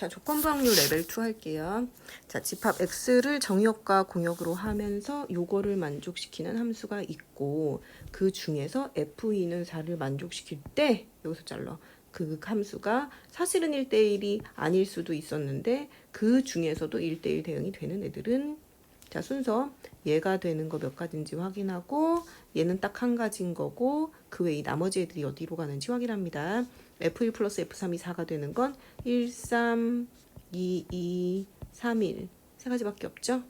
자, 조건부 확률 레벨 2 할게요. 자, 집합 x를 정의역과 공역으로 하면서 요거를 만족시키는 함수가 있고 그 중에서 f2는 4를 만족시킬 때 여기서 잘라. 그 함수가 사실은 1대1이 아닐 수도 있었는데 그 중에서도 1대1 대응이 되는 애들은 자, 순서 얘가 되는 거 몇 가지인지 확인하고 얘는 딱 한 가지인 거고 그 외에 나머지 애들이 어디로 가는지 확인합니다. F1 플러스 F3이 4가 되는 건 1, 3, 2, 2, 3, 1. 세 가지밖에 없죠?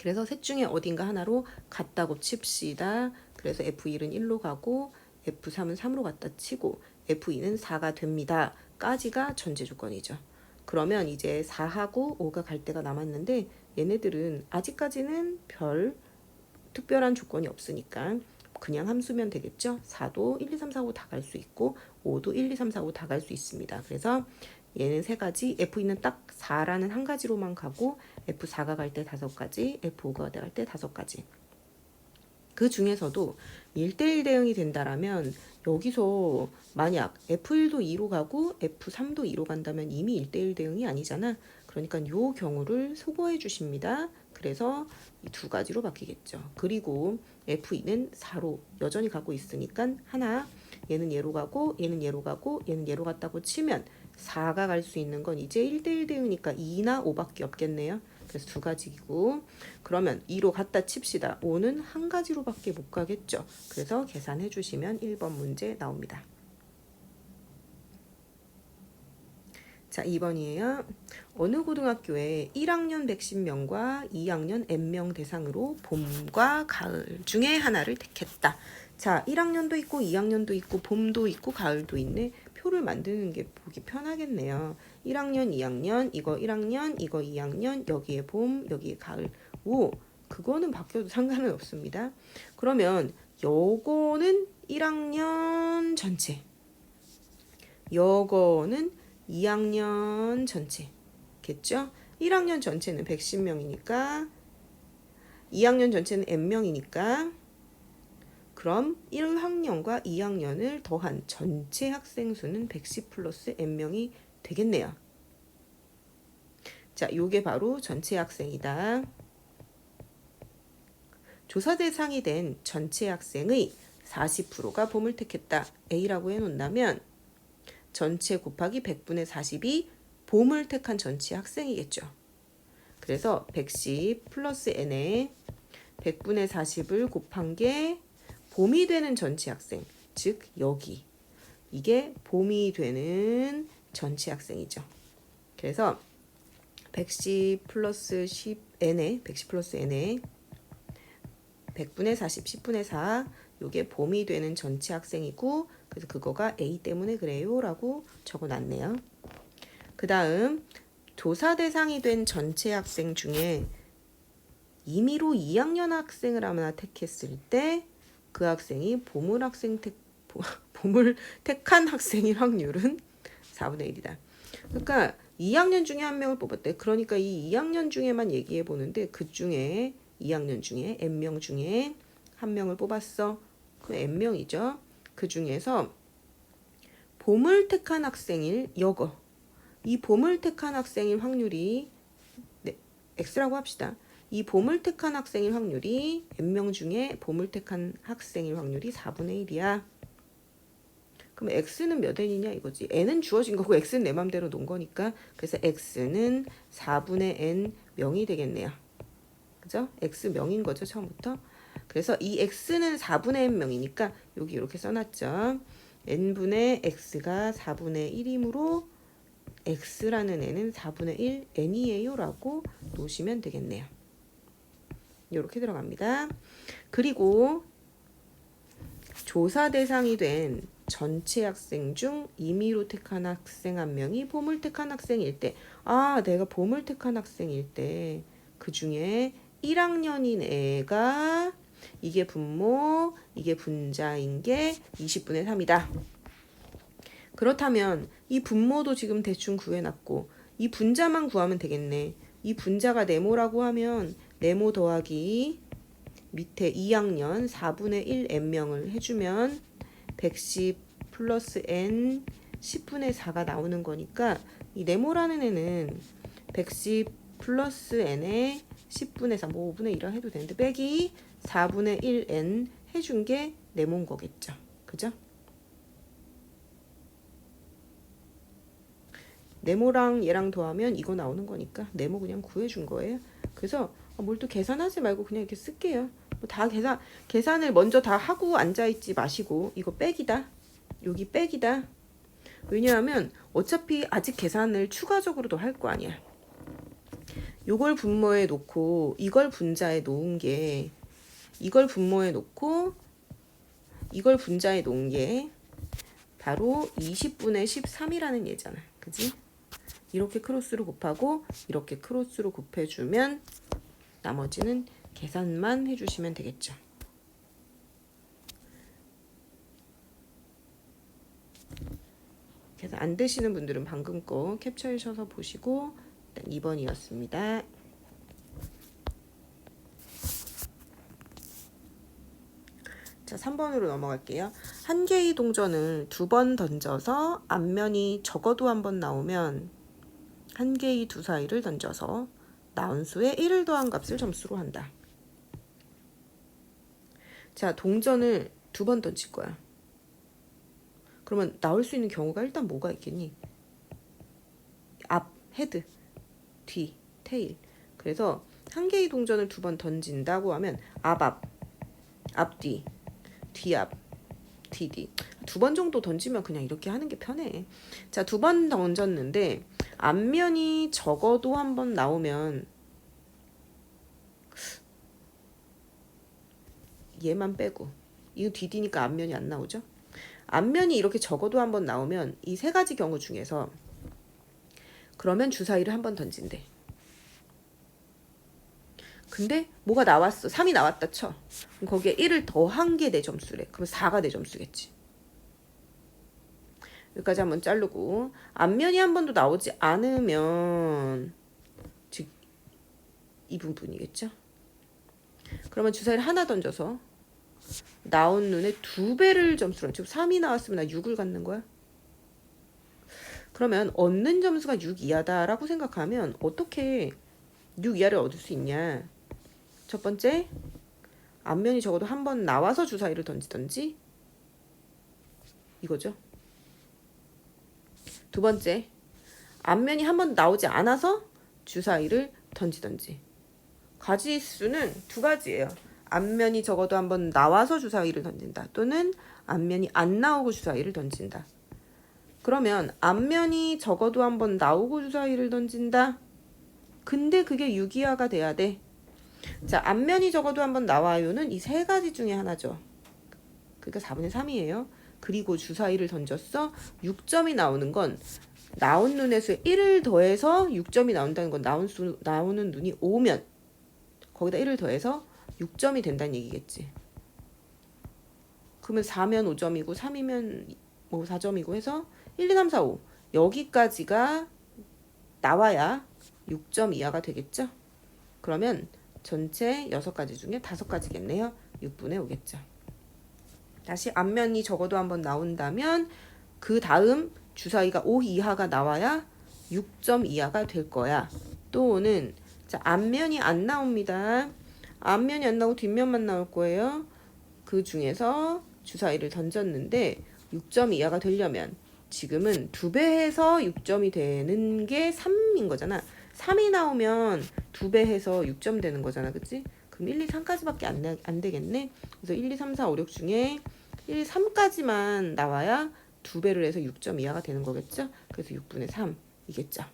그래서 셋 중에 어딘가 하나로 같다고 칩시다. 그래서 F1은 1로 가고 F3은 3으로 갔다 치고 F2는 4가 됩니다. 까지가 전제 조건이죠. 그러면 이제 4하고 5가 갈 때가 남았는데 얘네들은 아직까지는 별 특별한 조건이 없으니까 그냥 함수면 되겠죠. 4도 1, 2, 3, 4, 5 다 갈 수 있고 5도 1, 2, 3, 4, 5 다 갈 수 있습니다. 그래서 얘는 세 가지, F2는 딱 4라는 한 가지로만 가고 F4가 갈 때 다섯 가지, F5가 갈 때 다섯 가지. 그 중에서도 1대1 대응이 된다라면 여기서 만약 F1도 2로 가고 F3도 2로 간다면 이미 1대1 대응이 아니잖아. 그러니까 요 경우를 소거해 주십니다. 그래서 이두 가지로 바뀌겠죠. 그리고 F2는 4로 여전히 가고 있으니까 하나 얘는 얘로 가고 얘는 얘로 가고 얘는 얘로 갔다고 치면 4가 갈 수 있는 건 이제 1대1 대응이니까 2나 5밖에 없겠네요. 그래서 두 가지고 그러면 2로 갔다 칩시다. 5는 한 가지로밖에 못 가겠죠. 그래서 계산해 주시면 1번 문제 나옵니다. 자, 2번이에요. 어느 고등학교에 1학년 110명과 2학년 N명 대상으로 봄과 가을 중에 하나를 택했다. 자, 1학년도 있고 2학년도 있고 봄도 있고 가을도 있네. 표를 만드는 게 보기 편하겠네요. 1학년, 2학년, 이거 1학년, 이거 2학년, 여기에 봄, 여기에 가을. 오, 그거는 바뀌어도 상관은 없습니다. 그러면 요거는 1학년 전체. 요거는 2학년 전체겠죠? 1학년 전체는 110명이니까 2학년 전체는 N명이니까 그럼 1학년과 2학년을 더한 전체 학생 수는 110 플러스 N명이 되겠네요. 자, 요게 바로 전체 학생이다. 조사 대상이 된 전체 학생의 40%가 봄을 택했다. A라고 해놓는다면 전체 곱하기 100분의 40이 봄을 택한 전체 학생이겠죠. 그래서 110 플러스 n에 100분의 40을 곱한 게 봄이 되는 전체 학생, 즉 여기 이게 봄이 되는 전체 학생이죠. 그래서 110 플러스 10 n에 110 플러스 n에 100분의 40, 10분의 4 요게 봄이 되는 전체 학생이고 그래서 그거가 A 때문에 그래요 라고 적어놨네요. 그 다음 조사 대상이 된 전체 학생 중에 임의로 2학년 학생을 하나 택했을 때 그 학생이 봄을 학생 택 봄을 택한 학생일 확률은 4분의 1이다. 그러니까 2학년 중에 한 명을 뽑았대. 그러니까 이 2학년 중에만 얘기해 보는데 그 중에 2학년 중에 N명 중에 한 명을 뽑았어. 그 N명이죠. 그 중에서 봄을 택한 학생일 여거. 이 봄을 택한 학생일 확률이 네, X라고 합시다. 이 봄을 택한 학생일 확률이 N명 중에 봄을 택한 학생일 확률이 4분의 1이야. 그럼 x는 몇 n이냐 이거지. n은 주어진 거고 x는 내 맘대로 놓은 거니까 그래서 x는 4분의 n 명이 되겠네요. 그죠? x 명인 거죠 처음부터. 그래서 이 x는 4분의 n 명이니까 여기 이렇게 써놨죠. n분의 x가 4분의 1이므로 x라는 n은 4분의 1 n이에요 라고 놓으시면 되겠네요. 이렇게 들어갑니다. 그리고 조사 대상이 된 전체 학생 중 임의로 택한 학생 한 명이 봄을 택한 학생일 때, 아, 내가 봄을 택한 학생일 때, 그 중에 1학년인 애가 이게 분모, 이게 분자인 게 20분의 3이다. 그렇다면 이 분모도 지금 대충 구해놨고 이 분자만 구하면 되겠네. 이 분자가 네모라고 하면 네모 더하기 밑에 2학년 4분의 1 n명을 해주면 110 플러스 n 10분의 4가 나오는 거니까 이 네모라는 애는 110 플러스 n에 10분의 3, 뭐 5분의 1이라 해도 되는데 빼기 4분의 1n 해준 게 네모인 거겠죠. 그죠? 네모랑 얘랑 더하면 이거 나오는 거니까 네모 그냥 구해준 거예요. 그래서 뭘 또 계산하지 말고 그냥 이렇게 쓸게요. 뭐다 계산 계산을 먼저 다 하고 앉아 있지 마시고 이거 빼기다. 여기 빼기다. 왜냐하면 어차피 아직 계산을 추가적으로도 할거 아니야. 요걸 분모에 놓고 이걸 분자에 놓은 게 이걸 분모에 놓고 이걸 분자에 놓은 게 바로 20분의 13이라는 예잖아. 그지? 이렇게 크로스로 곱하고 이렇게 크로스로 곱해주면 나머지는 계산만 해주시면 되겠죠. 계산 안 되시는 분들은 방금 거 캡처해셔서 보시고 일단 2번이었습니다. 자, 3번으로 넘어갈게요. 한 개의 동전을 두 번 던져서 앞면이 적어도 한 번 나오면 한 개의 두 사이를 던져서 나온 수에 1을 더한 값을 점수로 한다. 자, 동전을 두 번 던질 거야. 그러면 나올 수 있는 경우가 일단 뭐가 있겠니? 앞, 헤드, 뒤, 테일. 그래서 한 개의 동전을 두 번 던진다고 하면 앞, 앞, 앞뒤, 뒤앞, 뒤뒤. 두번 정도 던지면 그냥 이렇게 하는 게 편해. 자, 두 번 던졌는데 앞면이 적어도 한 번 나오면 얘만 빼고 이거 뒤뒤니까 앞면이 안 나오죠? 앞면이 이렇게 적어도 한 번 나오면 이 세 가지 경우 중에서 그러면 주사위를 한 번 던진대. 근데 뭐가 나왔어? 3이 나왔다 쳐. 그럼 거기에 1을 더한 게 내 점수래. 그럼 4가 내 점수겠지. 여기까지 한번 자르고 앞면이 한 번도 나오지 않으면 즉 이 부분이겠죠. 그러면 주사위를 하나 던져서 나온 눈에 두 배를 점수로 즉 3이 나왔으면 나 6을 갖는 거야. 그러면 얻는 점수가 6 이하다라고 생각하면 어떻게 6 이하를 얻을 수 있냐? 첫 번째, 앞면이 적어도 한 번 나와서 주사위를 던지던지 이거죠. 두 번째, 앞면이 한 번 나오지 않아서 주사위를 던지던지. 가지 수는 두 가지예요. 앞면이 적어도 한 번 나와서 주사위를 던진다. 또는 앞면이 안 나오고 주사위를 던진다. 그러면 앞면이 적어도 한 번 나오고 주사위를 던진다. 근데 그게 6이하가 돼야 돼. 자, 앞면이 적어도 한번 나와요는 이 세 가지 중에 하나죠. 그러니까 4분의 3이에요. 그리고 주사위를 던졌어. 6점이 나오는 건 나온 눈의 수에 1을 더해서 6점이 나온다는 건 나온 수, 나오는 눈이 5면 거기다 1을 더해서 6점이 된다는 얘기겠지. 그러면 4면 5점이고 3이면 뭐 4점이고 해서 1, 2, 3, 4, 5 여기까지가 나와야 6점 이하가 되겠죠? 그러면 전체 6가지 중에 5가지겠네요. 6분의 5겠죠. 다시 앞면이 적어도 한번 나온다면 그 다음 주사위가 5 이하가 나와야 6점 이하가 될 거야. 또는 자 앞면이 안 나옵니다. 앞면이 안 나오고 뒷면만 나올 거예요. 그 중에서 주사위를 던졌는데 6점 이하가 되려면 지금은 두 배 해서 6점이 되는 게 3인 거잖아. 3이 나오면 두 배 해서 6점 되는 거잖아. 그치? 그럼 1, 2, 3까지밖에 안, 안 되겠네. 그래서 1, 2, 3, 4, 5, 6 중에 1, 3까지만 나와야 두 배를 해서 6점 이하가 되는 거겠죠? 그래서 6분의 3이겠죠.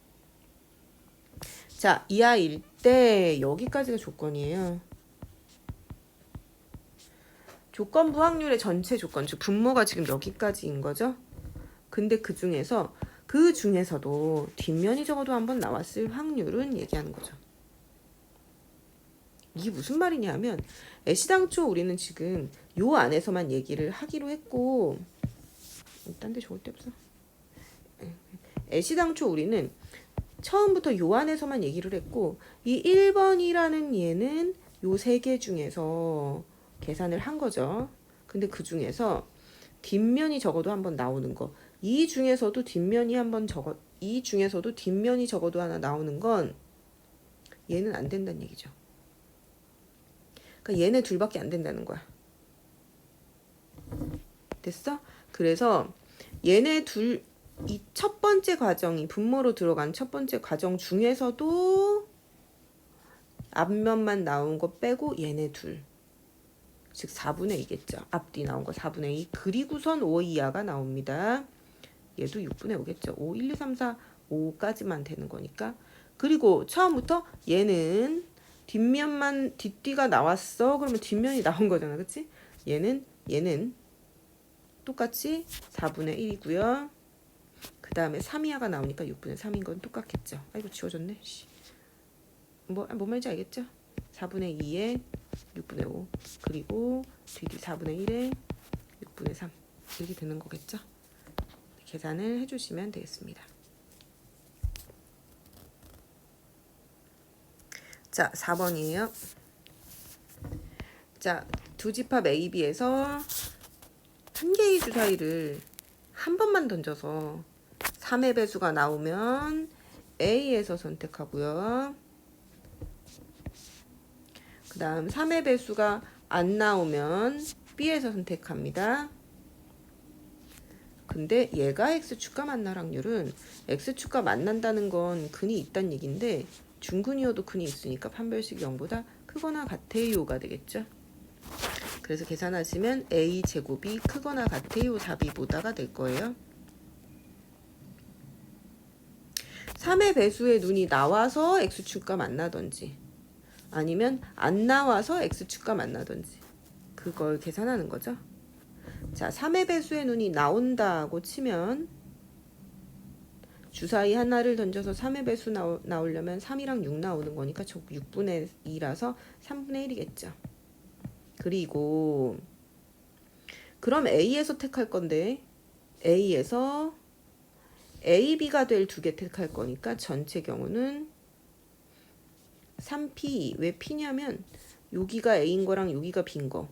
자, 이하일 때 여기까지가 조건이에요. 조건부 확률의 전체 조건, 즉 분모가 지금 여기까지인 거죠. 근데 그 중에서 그 중에서도 뒷면이 적어도 한번 나왔을 확률은 얘기하는 거죠. 이게 무슨 말이냐 하면 애시당초 우리는 지금 요 안에서만 얘기를 하기로 했고 딴데 좋을 데 없어. 애시당초 우리는 처음부터 요 안에서만 얘기를 했고 이 1번이라는 얘는 요 세 개 중에서 계산을 한 거죠. 근데 그 중에서 뒷면이 적어도 한번 나오는 거. 이 중에서도 뒷면이 한번 적어 이 중에서도 뒷면이 적어도 하나 나오는 건 얘는 안 된다는 얘기죠. 그러니까 얘네 둘밖에 안 된다는 거야. 됐어? 그래서 얘네 둘 이 첫 번째 과정이 분모로 들어간 첫 번째 과정 중에서도 앞면만 나온 거 빼고 얘네 둘. 즉 4분의 2겠죠. 앞뒤 나온 거 4분의 2. 그리고선 5 이하가 나옵니다. 얘도 6분의 5겠죠. 5, 1, 2, 3, 4, 5까지만 되는 거니까. 그리고 처음부터 얘는 뒷면만 뒷뒤가 나왔어. 그러면 뒷면이 나온 거잖아. 그치? 얘는 얘는 똑같이 4분의 1이고요. 그 다음에 3 이하가 나오니까 6분의 3인 건 똑같겠죠. 아이고 지워졌네. 씨. 뭐, 뭔 말인지 알겠죠? 4분의 2에 6분의 5 그리고 뒤뒤 4분의 1에 6분의 3 이렇게 되는 거겠죠? 계산을 해주시면 되겠습니다. 자, 4번이에요. 자, 두 집합 A, B에서 한 개의 주사위를 한 번만 던져서 3의 배수가 나오면 A에서 선택하고요. 그 다음 3의 배수가 안 나오면 B에서 선택합니다. 근데 얘가 X축과 만날 확률은 X축과 만난다는 건 근이 있다는 얘기인데 중근이어도 근이 있으니까 판별식이 0보다 크거나 같아요가 되겠죠. 그래서 계산하시면 A 제곱이 크거나 같아요 답이보다가 될 거예요. 3의 배수의 눈이 나와서 X축과 만나던지 아니면 안 나와서 X축과 만나던지 그걸 계산하는 거죠. 자, 3의 배수의 눈이 나온다고 치면 주사위 하나를 던져서 3의 배수 나오, 나오려면 3이랑 6 나오는 거니까 저 6분의 2라서 3분의 1이겠죠. 그리고 그럼 A에서 택할 건데 A에서 A, B가 될 두 개 택할 거니까 전체 경우는 3P 왜 P냐면 여기가 A인 거랑 여기가 B인 거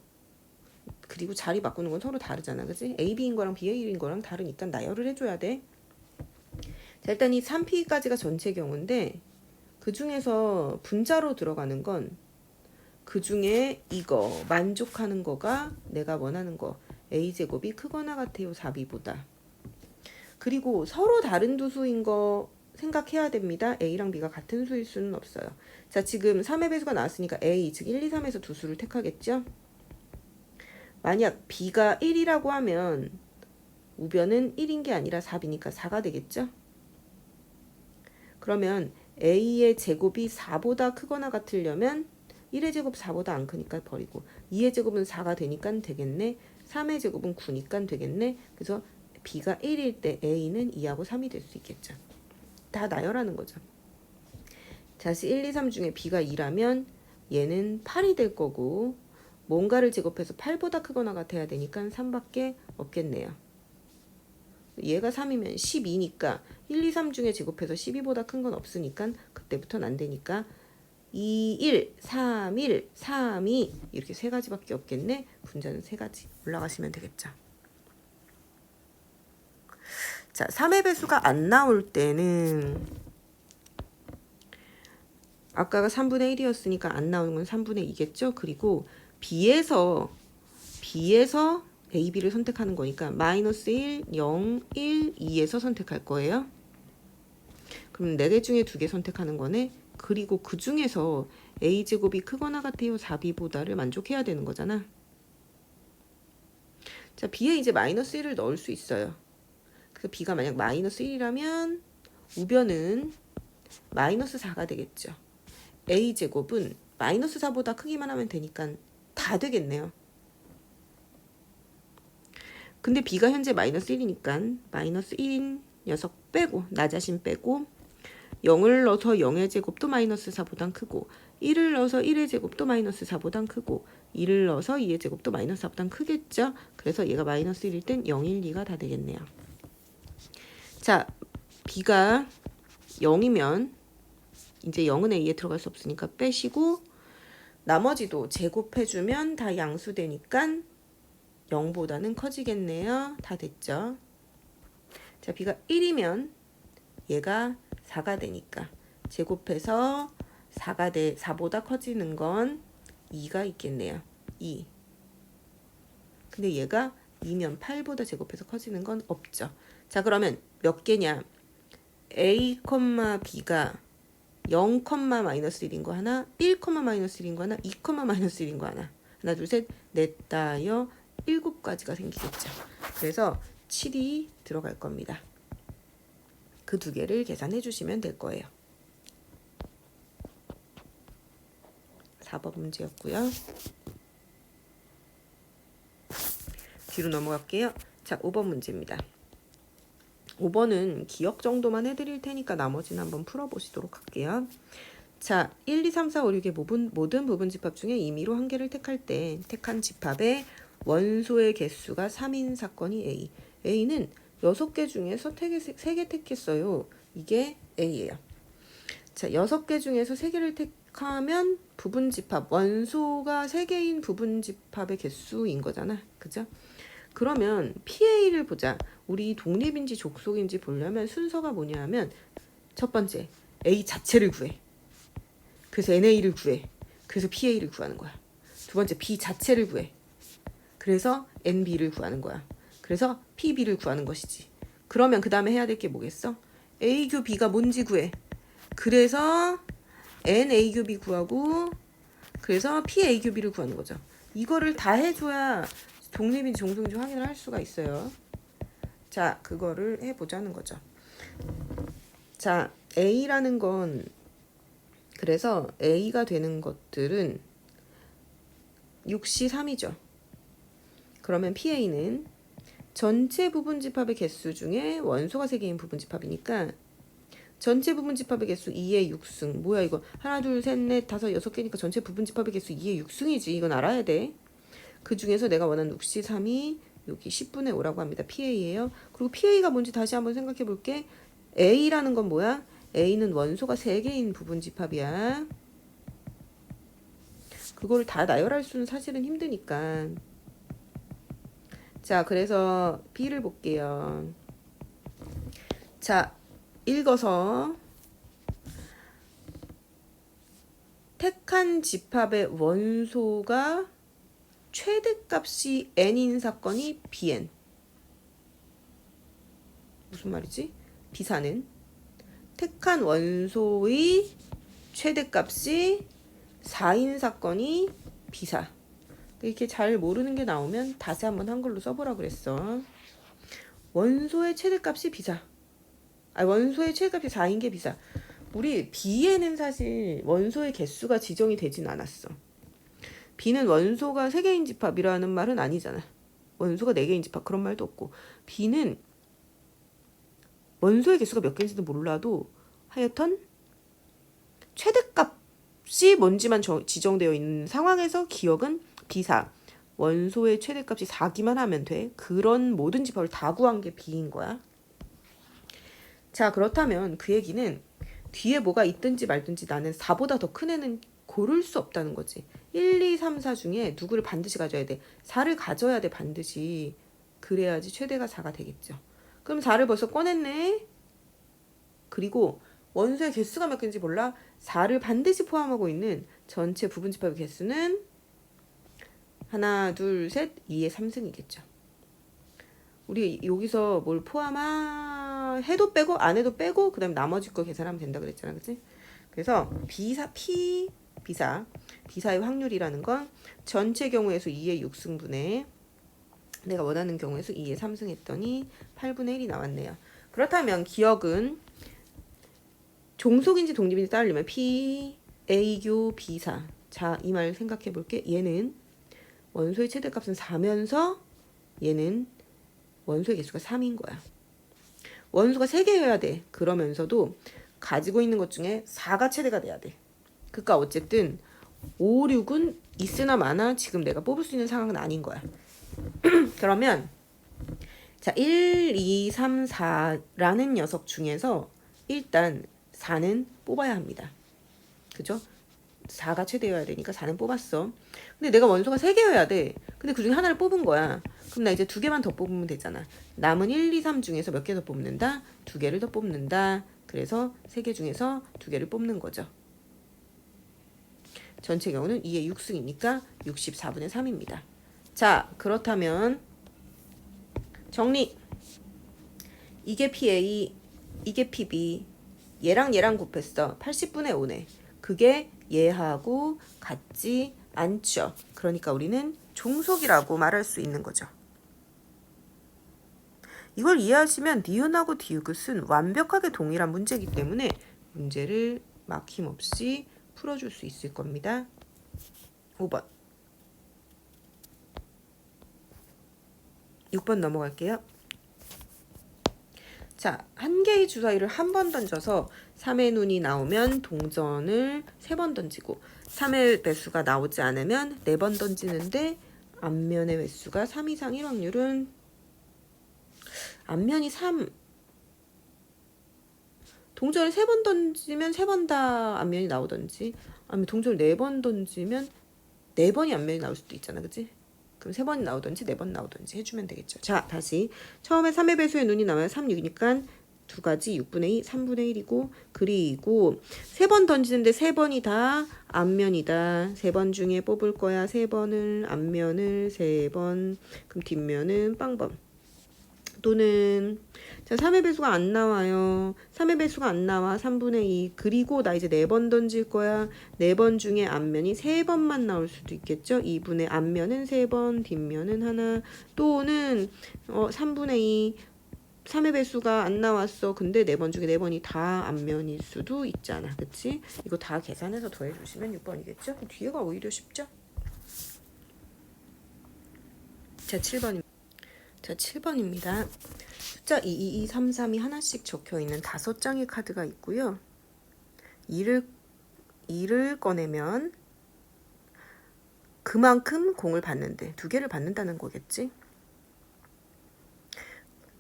그리고 자리 바꾸는 건 서로 다르잖아 그지? A, B인 거랑 B, A인 거랑 다르니까 나열을 해줘야 돼 자, 일단 이 3P까지가 전체 경우인데 그 중에서 분자로 들어가는 건 그 중에 이거 만족하는 거가 내가 원하는 거 A제곱이 크거나 같아요 4B보다 그리고 서로 다른 두 수인 거 생각해야 됩니다. A랑 B가 같은 수일 수는 없어요. 자, 지금 3의 배수가 나왔으니까 A, 즉 1, 2, 3에서 두 수를 택하겠죠? 만약 B가 1이라고 하면 우변은 1인 게 아니라 4B니까 4가 되겠죠? 그러면 A의 제곱이 4보다 크거나 같으려면 1의 제곱 4보다 안 크니까 버리고 2의 제곱은 4가 되니까 되겠네. 3의 제곱은 9니까 되겠네. 그래서 B가 1일 때 A는 2하고 3이 될 수 있겠죠. 다 나열하는 거죠. 다시 1, 2, 3 중에 B가 2라면 얘는 8이 될 거고 뭔가를 제곱해서 8보다 크거나 같아야 되니까 3밖에 없겠네요. 얘가 3이면 12니까 1, 2, 3 중에 제곱해서 12보다 큰 건 없으니까 그때부터는 안 되니까 2, 1, 3, 1, 3, 2 이렇게 세 가지밖에 없겠네. 분자는 세 가지 올라가시면 되겠죠. 자, 3의 배수가 안 나올 때는 아까가 3분의 1이었으니까 안 나오는 건 3분의 2겠죠? 그리고 B에서 B에서 A, B를 선택하는 거니까 마이너스 1, 0, 1, 2에서 선택할 거예요. 그럼 4개 중에 2개 선택하는 거네. 그리고 그 중에서 A제곱이 크거나 같아요 4B보다를 만족해야 되는 거잖아. 자, B에 이제 마이너스 1을 넣을 수 있어요. 그 B가 만약 마이너스 1이라면 우변은 마이너스 4가 되겠죠. A제곱은 마이너스 4보다 크기만 하면 되니까 다 되겠네요. 근데 B가 현재 마이너스 1이니까 마이너스 1인 녀석 빼고 나 자신 빼고 0을 넣어서 0의 제곱도 마이너스 4보단 크고 1을 넣어서 1의 제곱도 마이너스 4보단 크고 2를 넣어서 2의 제곱도 마이너스 4보단 크겠죠? 그래서 얘가 마이너스 1일 땐 0, 1, 2가 다 되겠네요. 자, B가 0이면 이제 0은 A에 들어갈 수 없으니까 빼시고 나머지도 제곱해주면 다 양수되니까 0보다는 커지겠네요. 다 됐죠? 자, B가 1이면 얘가 4가 되니까 제곱해서 4가 돼 4보다 커지는 건 2가 있겠네요. 2. 근데 얘가 2면 8보다 제곱해서 커지는 건 없죠. 자, 그러면 몇 개냐? a, b가 0, 마이너스 1인 거 하나, 1, 마이너스 1인 거 하나, 2, 마이너스 1인 거 하나. 하나, 둘, 셋, 넷, 다여, 일곱 가지가 생기겠죠. 그래서 7이 들어갈 겁니다. 그 두 개를 계산해 주시면 될 거예요. 4번 문제였고요. 뒤로 넘어갈게요. 자, 5번 문제입니다. 5번은 기억 정도만 해드릴 테니까 나머지는 한번 풀어보시도록 할게요. 자, 1, 2, 3, 4, 5, 6의 모든, 모든 부분 집합 중에 임의로 한 개를 택할 때 택한 집합의 원소의 개수가 3인 사건이 A. A는 6개 중에서 3개 택했어요. 이게 A예요. 자, 6개 중에서 3개를 택하면 부분 집합, 원소가 3개인 부분 집합의 개수인 거잖아. 그죠? 그러면 PA를 보자. 우리 독립인지 족속인지 보려면 순서가 뭐냐 하면 첫 번째, A 자체를 구해. 그래서 NA를 구해. 그래서 PA를 구하는 거야. 두 번째, B 자체를 구해. 그래서 NB를 구하는 거야. 그래서 PB를 구하는 것이지. 그러면 그 다음에 해야 될 게 뭐겠어? A 교 B가 뭔지 구해. 그래서 NA 교 B 구하고 그래서 PA 교 B를 구하는 거죠. 이거를 다 해줘야 독립인지 종속인지 확인을 할 수가 있어요. 자, 그거를 해보자는 거죠. 자, A라는 건 그래서 A가 되는 것들은 6시 3이죠. 그러면 PA는 전체 부분 집합의 개수 중에 원소가 3개인 부분 집합이니까 전체 부분 집합의 개수 2의 6승. 뭐야 이거? 하나, 둘, 셋, 넷, 다섯, 여섯 개니까 전체 부분 집합의 개수 2의 6승이지. 이건 알아야 돼. 그 중에서 내가 원하는 6시 3이 여기 10분의 5라고 합니다. PA예요. 그리고 PA가 뭔지 다시 한번 생각해 볼게. A라는 건 뭐야? A는 원소가 3개인 부분 집합이야. 그걸 다 나열할 수는 사실은 힘드니까. 자, 그래서 B를 볼게요. 자, 읽어서 택한 집합의 원소가 최대값이 n인 사건이 bn. 무슨 말이지? 비사는 택한 원소의 최대값이 4인 사건이 비사. 이렇게 잘 모르는 게 나오면 다시 한번 한글로 써보라 그랬어. 원소의 최대값이 비사. 아, 원소의 최대값이 4인 게 비사. 우리 B에는 사실 원소의 개수가 지정이 되진 않았어. B는 원소가 3개인 집합이라는 말은 아니잖아. 원소가 4개인 집합 그런 말도 없고 B는 원소의 개수가 몇 개인지도 몰라도 하여튼 최대값이 뭔지만 저, 지정되어 있는 상황에서 기억은 비사 원소의 최대값이 4기만 하면 돼. 그런 모든 집합을 다 구한 게 B인 거야. 자 그렇다면 그 얘기는 뒤에 뭐가 있든지 말든지 나는 4보다 더 큰 애는 고를 수 없다는 거지. 1, 2, 3, 4 중에 누구를 반드시 가져야 돼. 4를 가져야 돼 반드시. 그래야지 최대가 4가 되겠죠. 그럼 4를 벌써 꺼냈네. 그리고 원소의 개수가 몇 개인지 몰라. 4를 반드시 포함하고 있는 전체 부분 집합의 개수는 하나, 둘, 셋, 2의 3승이겠죠. 우리 여기서 뭘 포함하 해도 빼고 안 해도 빼고 그다음 나머지 거 계산하면 된다 그랬잖아. 그치 그래서 비사 P 비사 비사의 확률이라는 건 전체 경우에서 2의 6승분의 내가 원하는 경우에서 2의 3승 했더니 8분의 1이 나왔네요. 그렇다면 기억은 종속인지 독립인지 따르려면 P, A교, B사. 자, 이 말 생각해 볼게. 얘는 원소의 최대값은 4면서 얘는 원소의 개수가 3인 거야. 원소가 3개여야 돼. 그러면서도 가지고 있는 것 중에 4가 최대가 돼야 돼. 그러니까 어쨌든 5, 6은 있으나 마나 지금 내가 뽑을 수 있는 상황은 아닌 거야. 그러면 자, 1, 2, 3, 4라는 녀석 중에서 일단 4는 뽑아야 합니다. 그죠? 4가 최대여야 되니까 4는 뽑았어. 근데 내가 원소가 3개여야 돼. 근데 그 중에 하나를 뽑은 거야. 그럼 나 이제 두 개만 더 뽑으면 되잖아. 남은 1, 2, 3 중에서 몇 개 더 뽑는다? 두 개를 더 뽑는다. 그래서 세 개 중에서 두 개를 뽑는 거죠. 전체 경우는 2의 6승이니까 64분의 3입니다. 자, 그렇다면 정리. 이게 PA, 이게 PB. 얘랑 얘랑 곱했어. 80분의 5네. 그게 얘하고 같지 않죠. 그러니까 우리는 종속이라고 말할 수 있는 거죠. 이걸 이해하시면 니은하고 디귿은 완벽하게 동일한 문제이기 때문에 문제를 막힘없이 풀어줄 수 있을 겁니다. 5번. 6번 넘어갈게요. 자, 한 개의 주사위를 한 번 던져서 3의 눈이 나오면 동전을 세 번 던지고 3의 배수가 나오지 않으면 네 번 던지는데 앞면의 배수가 3 이상일 확률은 앞면이 3 동전을 세 번 던지면 세 번 다 앞면이 나오던지 아니면 동전을 네 번 던지면 네 번이 앞면이 나올 수도 있잖아 그치? 그럼 세 번이 나오든지 네 번 나오든지 해주면 되겠죠 자 다시 처음에 3의 배수의 눈이 나와요 3, 6이니까 두 가지 6분의 2, 3분의 1이고 그리고 세 번 던지는데 세 번이 다 앞면이다. 세 번 중에 뽑을 거야. 세 번을 앞면을 세 번. 그럼 뒷면은 빵번. 또는 자 3의 배수가 안 나와요. 3의 배수가 안 나와. 3분의 2. 그리고 나 이제 네 번 던질 거야. 네 번 중에 앞면이 세 번만 나올 수도 있겠죠. 2분의 앞면은 세 번, 뒷면은 하나. 또는 어 3분의 2. 3의 배수가 안 나왔어. 근데 네 번 중에 네 번이 다 앞면일 수도 있잖아. 그치? 이거 다 계산해서 더해주시면 6번이겠죠? 뒤에가 오히려 쉽죠? 자, 7번입니다. 자, 7번입니다. 숫자 2, 2, 2, 3, 3이 하나씩 적혀 있는 다섯 장의 카드가 있고요. 2를, 2를 꺼내면 그만큼 공을 받는데 두 개를 받는다는 거겠지?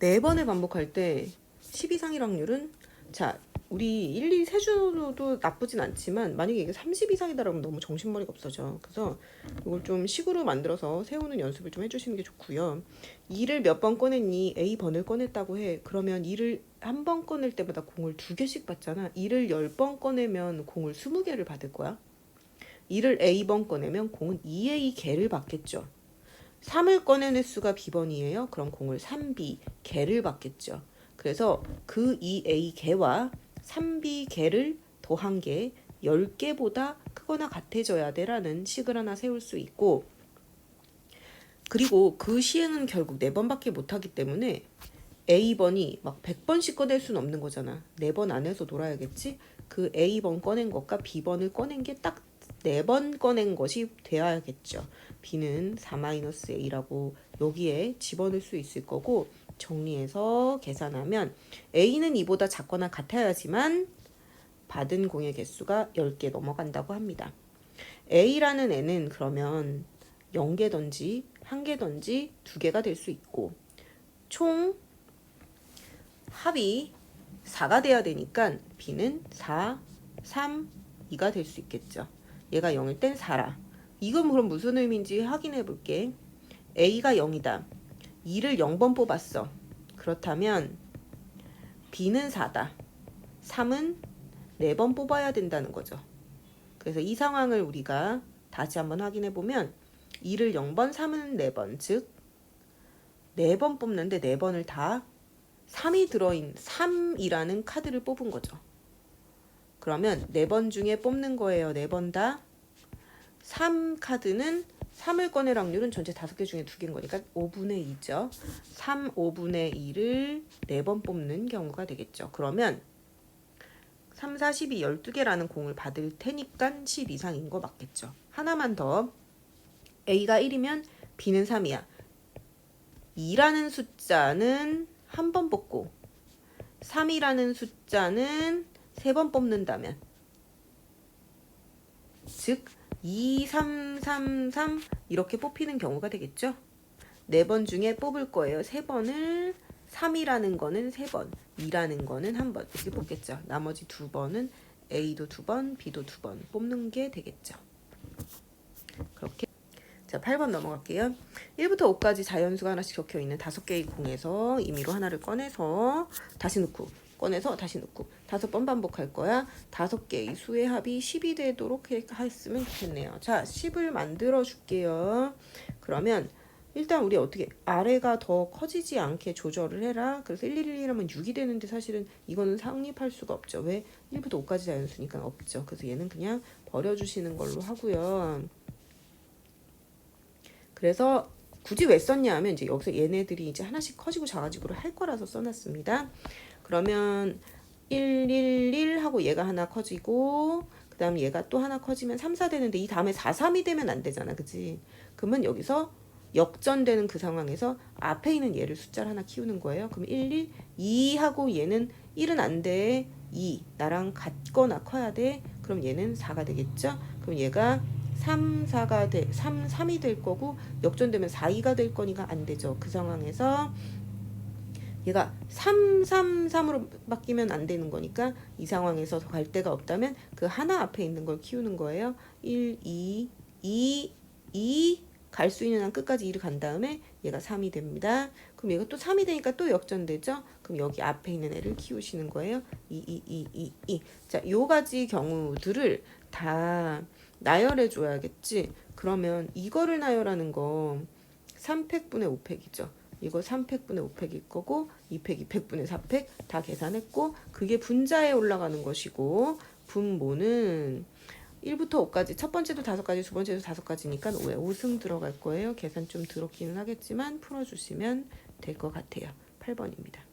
네 번을 반복할 때 12상일 확률은 자 우리 1, 2, 3주도 나쁘진 않지만 만약에 이게 30 이상이다 라면 너무 정신머리가 없어져. 그래서 이걸 좀 식으로 만들어서 세우는 연습을 좀 해주시는 게 좋고요. 2를 몇 번 꺼냈니? A번을 꺼냈다고 해. 그러면 2를 한 번 꺼낼 때마다 공을 두 개씩 받잖아. 2를 10번 꺼내면 공을 20개를 받을 거야. 2를 A번 꺼내면 공은 2A 개를 받겠죠. 3을 꺼내는 수가 B번이에요. 그럼 공을 3B 개를 받겠죠. 그래서 그 2A 개와 3B 개를 더한 게 10개보다 크거나 같아져야 돼라는 식을 하나 세울 수 있고 그리고 그 시행은 결국 4번밖에 못하기 때문에 A번이 막 100번씩 꺼낼 수는 없는 거잖아. 4번 안에서 놀아야겠지? 그 A번 꺼낸 것과 B번을 꺼낸 게 딱 4번 꺼낸 것이 되어야겠죠. b는 4-a라고 여기에 집어넣을 수 있을 거고 정리해서 계산하면 a는 2보다 작거나 같아야지만 받은 공의 개수가 10개 넘어간다고 합니다. a라는 애는 그러면 0개던지 1개던지 2개가 될 수 있고 총 합이 4가 돼야 되니까 b는 4, 3, 2가 될 수 있겠죠. 얘가 0일 땐 4라. 이건 그럼 무슨 의미인지 확인해 볼게. A가 0이다. 2를 0번 뽑았어. 그렇다면 B는 4다. 3은 4번 뽑아야 된다는 거죠. 그래서 이 상황을 우리가 다시 한번 확인해 보면 2를 0번, 3은 4번. 즉 4번 뽑는데 4번을 다 3이 들어있는 3이라는 카드를 뽑은 거죠. 그러면 4번 중에 뽑는 거예요. 4번 다. 3 카드는 3을 꺼낼 확률은 전체 5개 중에 2개인 거니까 5분의 2죠. 3, 5분의 2를 4번 뽑는 경우가 되겠죠. 그러면 3, 4, 12, 12개라는 공을 받을 테니까 10 이상인 거 맞겠죠. 하나만 더. A가 1이면 B는 3이야. 2라는 숫자는 한 번 뽑고 3이라는 숫자는 세 번 뽑는다면 즉 2, 3, 3, 3 이렇게 뽑히는 경우가 되겠죠. 네 번 중에 뽑을 거예요. 세 번을 3이라는 거는 세 번, 2라는 거는 한 번 이렇게 뽑겠죠. 나머지 두 번은 A도 두 번, B도 두 번 뽑는 게 되겠죠. 그렇게 자, 8번 넘어갈게요. 1부터 5까지 자연수가 하나씩 적혀 있는 다섯 개의 공에서 임의로 하나를 꺼내서 다시 넣고 꺼내서 다시 넣고 다섯 번 반복할 거야. 다섯 개의 수의 합이 10이 되도록 해- 했으면 좋겠네요. 자, 10을 만들어 줄게요. 그러면 일단 우리 어떻게 아래가 더 커지지 않게 조절을 해라. 그래서 1, 1, 1 하면 6이 되는데 사실은 이거는 성립할 수가 없죠. 왜? 1부터 5까지 자연수니까 없죠. 그래서 얘는 그냥 버려주시는 걸로 하고요. 그래서 굳이 왜 썼냐 하면 이제 여기서 얘네들이 이제 하나씩 커지고 작아지고를 할 거라서 써놨습니다. 그러면 1, 1, 1 하고 얘가 하나 커지고 그 다음 얘가 또 하나 커지면 3, 4 되는데 이 다음에 4, 3이 되면 안 되잖아. 그지? 그러면 여기서 역전되는 그 상황에서 앞에 있는 얘를 숫자를 하나 키우는 거예요. 그럼 1, 1, 2 하고 얘는 1은 안 돼. 2 나랑 같거나 커야 돼. 그럼 얘는 4가 되겠죠? 그럼 얘가 3, 4가 돼. 3, 3이 될 거고 역전되면 4, 2가 될 거니까 안 되죠. 그 상황에서 얘가 3, 3, 3으로 바뀌면 안 되는 거니까 이 상황에서 갈 데가 없다면 그 하나 앞에 있는 걸 키우는 거예요. 1, 2, 2, 2, 갈 수 있는 한 끝까지 2를 간 다음에 얘가 3이 됩니다. 그럼 얘가 또 3이 되니까 또 역전되죠? 그럼 여기 앞에 있는 애를 키우시는 거예요. 2, 2, 2, 2, 2. 자, 요 가지 경우들을 다 나열해 줘야겠지. 그러면 이거를 나열하는 거 3팩분의 5팩이죠. 이거 3팩분의 5팩일 거고 2팩, 2팩분의 4팩 다 계산했고 그게 분자에 올라가는 것이고 분모는 1부터 5까지 첫 번째도 다섯 가지 두 번째도 다섯 가지니까 5에 5승 들어갈 거예요. 계산 좀 들었기는 하겠지만 풀어주시면 될 것 같아요. 8번입니다.